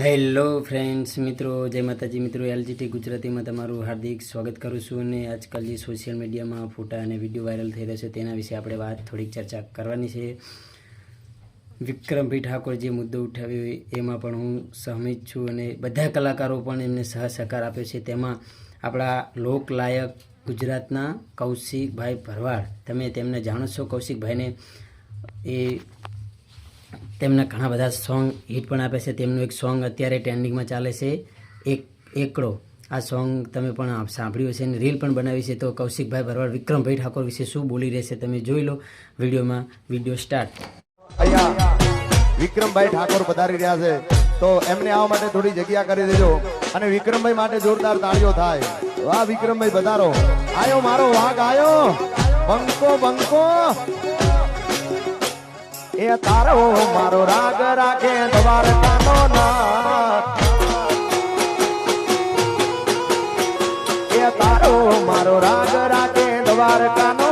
Hello friends મિત્રો, જય માતાજી, મિત્રો એલજીટી ગુજરાતીમાં તમારું હાર્દિક સ્વાગત કરું છું અને આજકાલ જે સોશિયલ મીડિયામાં ફોટા અને વીડિયો વાયરલ થઈ રહ્યા છે તેના વિશે આપણે વાત થોડીક ચર્ચા કરવાની છે. વિક્રમભાઈ ઠાકોર જે મુદ્દો ઉઠાવ્યો એમાં પણ હું સહમત છું અને બધા કલાકારો પણ એમને સહસહકાર આપ્યો છે. તેમાં આપણા લોકલાયક ગુજરાતના કૌશિકભાઈ ભરવાડ. તમે તેમને જાણો છો? કૌશિકભાઈને એ તેમના ઘણા બધા સોંગ હિટ પણ આપે છે. તેમનું એક સોંગ અત્યારે ટ્રેન્ડિંગમાં ચાલે છે. એક, એકડો. આ સોંગ તમે પણ સાંભળ્યું હશે અને રીલ પણ બનાવી છે. તો કૌશિકભાઈ ભરવાડ, વિક્રમભાઈ ઠાકોર વિશે શું બોલી રહેશે તમે જોઈ લો વિડીયોમાં. Video start. વિક્રમભાઈ ઠાકોર પધારી રહ્યા છે. તો એમને આવવા માટે થોડી જગ્યા કરી દેજો અને વિક્રમભાઈ માટે જોરદાર તાળીઓ થાય. વાહ, વિક્રમભાઈ પધારો. આયો મારો વાઘ, આયો. બંકો બંકો. એ તારો મારો રાગ રાખે દ્વારકાનો નાથ. એ તારો મારો રાગ રાખે દ્વારકાનો